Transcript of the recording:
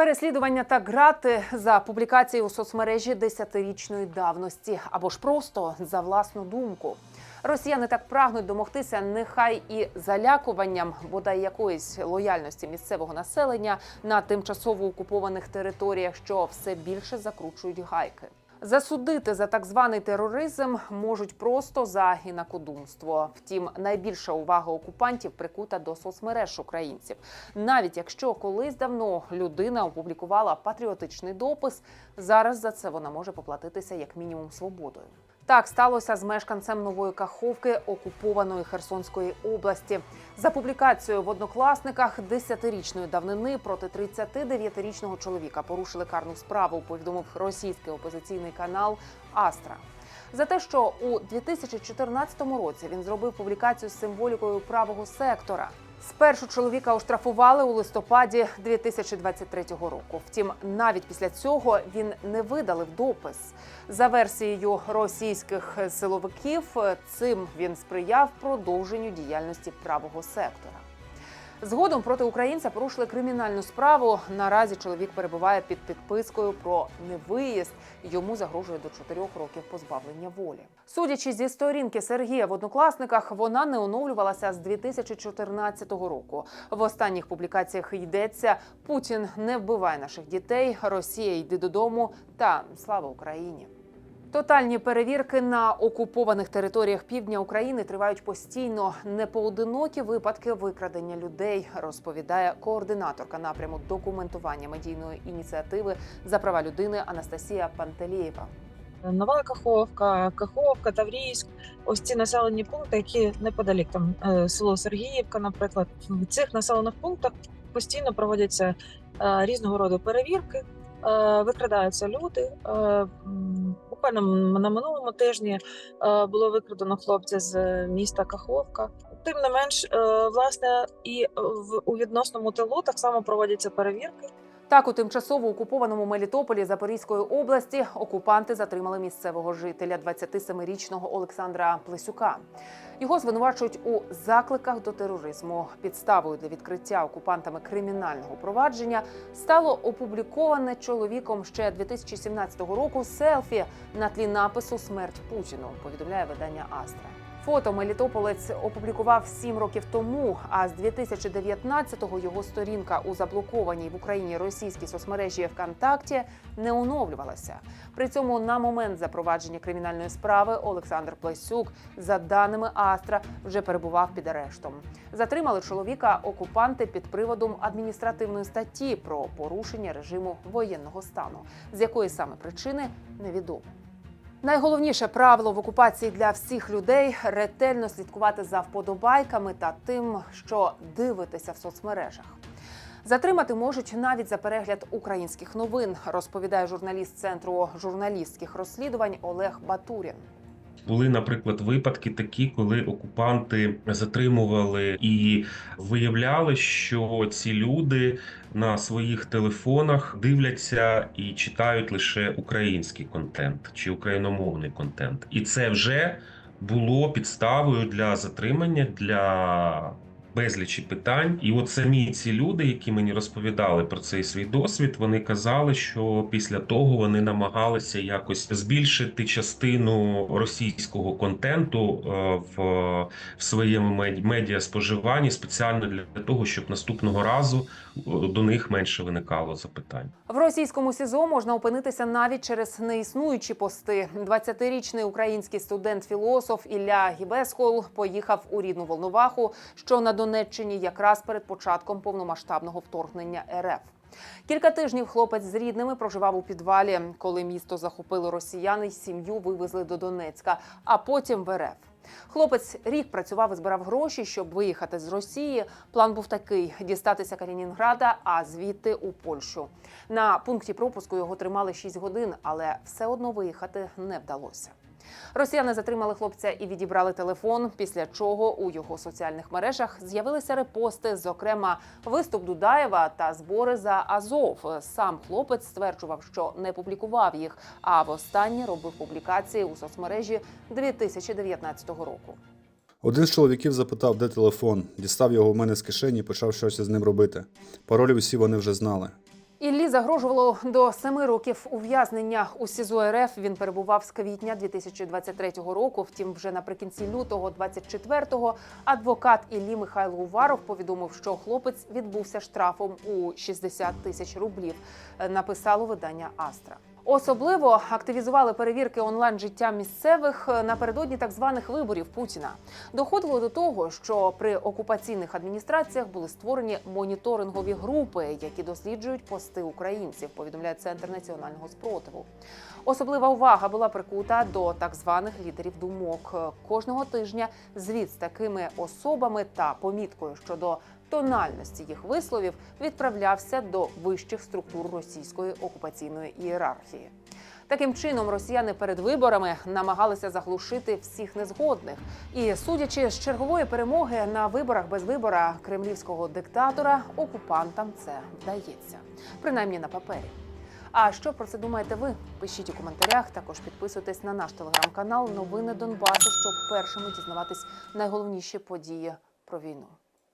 Переслідування та грати за публікації у соцмережі десятирічної давності або ж просто за власну думку. Росіяни так прагнуть домогтися нехай і залякуванням бодай якоїсь лояльності місцевого населення на тимчасово окупованих територіях, що все більше закручують гайки. Засудити за так званий тероризм можуть просто за гінакодумство. Втім, найбільша увага окупантів прикута до соцмереж українців. Навіть якщо колись давно людина опублікувала патріотичний допис, зараз за це вона може поплатитися як мінімум свободою. Так сталося з мешканцем нової Каховки окупованої Херсонської області. За публікацією в однокласниках 10-річної давнини проти 39-річного чоловіка порушили карну справу. Повідомив російський опозиційний канал Астра. За те, що у 2014 році він зробив публікацію з символікою правого сектора. Спершу чоловіка оштрафували у листопаді 2023 року. Втім, навіть після цього він не видалив допис. За версією російських силовиків, цим він сприяв продовженню діяльності правого сектора. Згодом проти українця порушили кримінальну справу. Наразі чоловік перебуває під підпискою про невиїзд. Йому загрожує до 4 років позбавлення волі. Судячи зі сторінки Сергія в однокласниках, вона не оновлювалася з 2014 року. В останніх публікаціях йдеться: Путін не вбиває наших дітей, Росія йди додому та слава Україні. Тотальні перевірки на окупованих територіях півдня України тривають постійно. Непоодинокі випадки викрадення людей, розповідає координаторка напряму документування медійної ініціативи за права людини Анастасія Пантелєєва. Нова Каховка, Каховка, Таврійськ. Ось ці населені пункти, які неподалік там е, село Сергіївка, наприклад, в цих населених пунктах постійно проводяться е, різного роду перевірки, е, викрадаються люди. Е, Буквально на минулому тижні е, було викрадено хлопця з міста Каховка. Тим не менш, е, власне, і у відносному тилу так само проводяться перевірки. Так, у тимчасово окупованому Мелітополі Запорізької області окупанти затримали місцевого жителя 27-річного Олександра Плесюка. Його звинувачують у закликах до тероризму. Підставою для відкриття окупантами кримінального провадження стало опубліковане чоловіком ще 2017 року селфі на тлі напису Смерть Путіну. Повідомляє видання Астра. Фото Мелітополець опублікував сім років тому. А з 2019-го його сторінка у заблокованій в Україні російській соцмережі ВКонтакті не оновлювалася. При цьому на момент запровадження кримінальної справи Олександр Плесюк, за даними Астра, вже перебував під арештом. Затримали чоловіка окупанти під приводом адміністративної статті про порушення режиму воєнного стану, з якої саме причини невідомо. Найголовніше правило в окупації для всіх людей ретельно слідкувати за вподобайками та тим, що дивитися в соцмережах. Затримати можуть навіть за перегляд українських новин, розповідає журналіст центру журналістських розслідувань Олег Батурін. Були, наприклад, випадки такі, коли окупанти затримували і виявляли, що ці люди на своїх телефонах дивляться і читають лише український контент чи україномовний контент, і це вже було підставою для затримання для безлічі питань. І от самі ці люди, які мені розповідали про цей свій досвід, вони казали, що після того вони намагалися якось збільшити частину російського контенту е, в, в своєму мед- медіаспоживанні спеціально для того, щоб наступного разу е, до них менше виникало запитань. В російському СІЗО можна опинитися навіть через неіснуючі пости. 20-річний український студент-філософ Ілля Гібесхол поїхав у рідну Волноваху, що на Донеччині якраз перед початком повномасштабного вторгнення РФ. Кілька тижнів хлопець з рідними проживав у підвалі, коли місто захопили росіяни, сім'ю вивезли до Донецька, а потім в РФ. Хлопець рік працював і збирав гроші, щоб виїхати з Росії. План був такий: дістатися Калінінграда, а звідти у Польщу. На пункті пропуску його тримали 6 годин, але все одно виїхати не вдалося. Росіяни затримали хлопця і відібрали телефон. Після чого у його соціальних мережах з'явилися репости, зокрема виступ Дудаєва та збори за Азов. Сам хлопець стверджував, що не публікував їх, а востаннє робив публікації у соцмережі 2019 року. Один з чоловіків запитав, де телефон, дістав його в мене з кишені і почав щось із ним робити. Паролі усі вони вже знали. Іллі загрожувало до семи років ув'язнення у СІЗО РФ. Він перебував з квітня 2023 року. Втім, вже наприкінці лютого 24-го адвокат Іллі Михайло Уваров повідомив, що хлопець відбувся штрафом у 60 тисяч рублів. е, Написало видання Астра. Особливо активізували перевірки онлайн життя місцевих е, напередодні так званих виборів Путіна. Доходило до того, що при окупаційних адміністраціях були створені моніторингові групи, які досліджують пости українців. Повідомляє центр національного спротиву. Особлива увага була прикута до так званих лідерів думок. Кожного тижня звіт з такими особами та поміткою щодо тональності їх висловів відправлявся до вищих структур російської окупаційної ієрархії. Таким чином, росіяни перед виборами намагалися заглушити всіх незгодних. І судячи з чергової перемоги на виборах без вибора кремлівського диктатора, окупантам це вдається, принаймні на папері. А що про це думаєте ви? Пишіть у коментарях. Також підписуйтесь на наш телеграм-канал Новини Донбасу, щоб першими дізнаватись найголовніші події про війну.